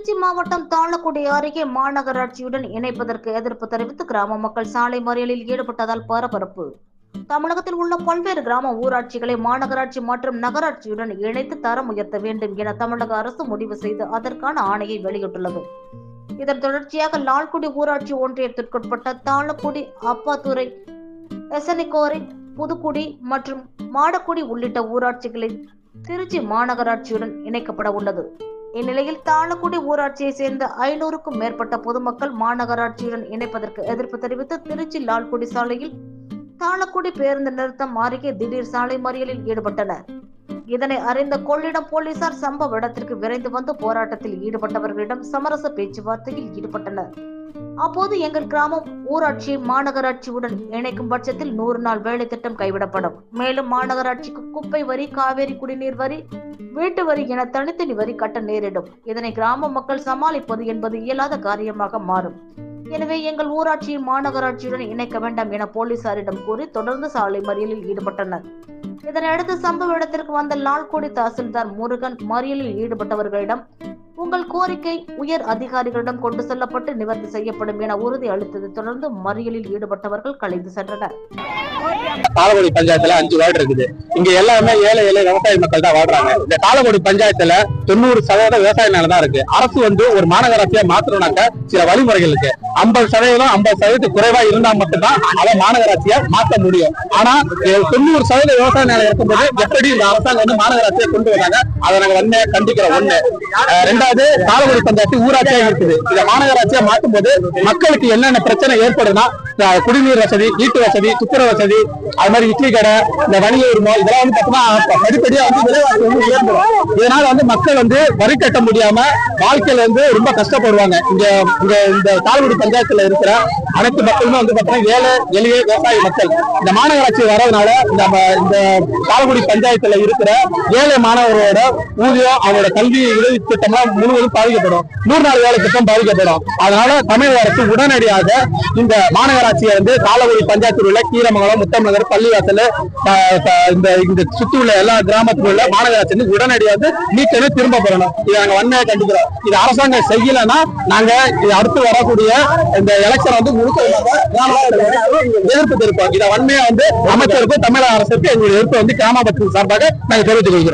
திருச்சி மாவட்டம் தாளக்குடி அருகே மாநகராட்சியுடன் இணைப்பதற்கு எதிர்ப்பு தெரிவித்து கிராம மக்கள் சாலை மறியலில் ஈடுபட்டதால் பரபரப்பு. தமிழகத்தில் உள்ள பல்வேறு கிராம ஊராட்சிகளை மாநகராட்சி மற்றும் நகராட்சியுடன் இணைத்து தரம் உயர்த்த வேண்டும் என தமிழக அரசு முடிவு செய்து அதற்கான ஆணையை வெளியிட்டுள்ளது. இதன் தொடர்ச்சியாக லால்குடி ஊராட்சி ஒன்றியத்திற்குட்பட்ட தாளக்குடி அப்பாத்துறை எசனிக்கோரை புதுக்குடி மற்றும் மாடக்குடி உள்ளிட்ட ஊராட்சிகளில் திருச்சி மாநகராட்சியுடன் இணைக்கப்பட உள்ளது. இந்நிலையில் தாளக்குடி ஊராட்சியை சேர்ந்த ஐநூறுக்கும் மேற்பட்ட பொதுமக்கள் மாநகராட்சியுடன் இணைப்பதற்கு எதிர்ப்பு தெரிவித்து திருச்சி லால்குடி சாலையில் தாளக்குடி பேருந்து நிறுத்தம் அருகே திடீர் சாலை மறியலில் ஈடுபட்டனர். இதனை அறிந்த கொள்ளிடம் போலீசார் சம்பவ இடத்திற்கு விரைந்து வந்து போராட்டத்தில் ஈடுபட்டவர்களிடம் சமரச பேச்சுவார்த்தையில் ஈடுபட்டனர். அப்போது எங்கள் கிராமம் ஊராட்சி மாநகராட்சியுடன் இணைக்கும் பட்சத்தில் நூறு நாள் வேலை திட்டம் கைவிடப்படும். மேலும் மாநகராட்சிக்கு குப்பை வரி காவேரி குடிநீர் வரி வீட்டு வரி என தனித்தனி வரி கட்ட நேரிடும். இதனை கிராம மக்கள் சமாளிப்பது என்பது இயலாத காரியமாக மாறும். எனவே எங்கள் ஊராட்சியை மாநகராட்சியுடன் இணைக்க வேண்டாம் என போலீசாரிடம் கூறி தொடர்ந்து சாலை மறியலில் ஈடுபட்டனர். இதனையடுத்து சம்பவ இடத்திற்கு வந்த லால்குடி தாசில்தார் முருகன் மறியலில் ஈடுபட்டவர்களிடம் உங்கள் கோரிக்கை உயர் அதிகாரிகளிடம் கொண்டு செல்லப்பட்டு நிவர்த்தி செய்யப்படும் என உறுதி அளித்ததை தொடர்ந்து மறியலில் ஈடுபட்டவர்கள் கலைந்து சென்றனர். பாலகுடி பஞ்சாயத்துல அஞ்சு வார்டு இருக்குது. இங்க எல்லாமே ஏழை ஏழை விவசாய மக்கள் தான் வாழ்றாங்க. இந்த காலக்கோடி பஞ்சாயத்துல தொண்ணூறு சதவீதம் விவசாய நிலம் தான் இருக்கு. அரசு வந்து ஒரு மாநகராட்சியா மாத்தணும்னாக்க சில வழிமுறைகள் இருக்கு. ஐம்பது சதவீதம் ஐம்பது சதவீதத்துக்கு குறைவா இருந்தா மட்டும்தான் அதை மாநகராட்சியா மாத்த முடியும். ஆனா தொண்ணூறு சதவீத விவசாய நிலம் இருக்கும்போது எப்படி இந்த அரசாங்கம் வந்து மாநகராட்சியை கொண்டு வராங்க? அதை நாங்க வந்து கண்டிக்கிறோம். ஒண்ணு. ரெண்டாவது தாளக்குடி பஞ்சாயத்து ஊராட்சியா இருக்குது. இதை மாநகராட்சியா மாற்றும் போது மக்களுக்கு என்னென்ன பிரச்சனை ஏற்படுதுன்னா குடிநீர் வசதி வீட்டு வசதி துப்புர வசதி அது மாதிரி இட்லி கடை இந்த வணிக உரிமை இதெல்லாம் வந்து பார்த்தோம்னா படிப்படியா வந்து விலைவாசி வந்து உயர்ந்துடும் இதனால வந்து மக்கள் வந்து வரி கட்ட முடியாம வாழ்க்கையில வந்து ரொம்ப கஷ்டப்படுவாங்க. இங்க இங்க இந்த தாழ்வுடி பஞ்சாயத்துல இருக்கிற அனைத்து மக்களுமே வந்து பாத்தீங்கன்னா ஏழை எளிய விவசாய மக்கள். இந்த மாநகராட்சி வரதுனால நம்ம இந்த தாழ்குடி பஞ்சாயத்துல இருக்கிற ஏழை மாணவர்களோட ஊதியம் அவங்களோட கல்வி உதவி திட்டம்லாம் முழுவதும் பாதிக்கப்படும். நூறு நாள் வேலை திட்டம் பாதிக்கப்படும். அதனால தமிழக அரசு உடனடியாக இந்த மாநகராட்சி மாநகராட்சியை வந்து சாலகுடி பஞ்சாயத்து உள்ள கீரமங்கலம் முத்தமநகர் பள்ளிவாசல் இந்த இந்த சுத்தி உள்ள எல்லா கிராமத்தில் உள்ள மாநகராட்சி வந்து உடனடியாக வந்து நீக்கணும் திரும்ப பெறணும். இதை நாங்க வன்மையா கண்டிக்கிறோம். இது அரசாங்கம் செய்யலைன்னா நாங்க இது அடுத்து வரக்கூடிய இந்த எலெக்ஷன் வந்து முழுக்க எதிர்ப்பு தெரிவிப்போம். இதை வன்மையா வந்து அமைச்சருக்கும் தமிழக அரசுக்கு எங்களுடைய எதிர்ப்பு வந்து கிராம பத்திரிகை சார்பாக நாங்க தெரிவித்துக் கொள்கிறோம்.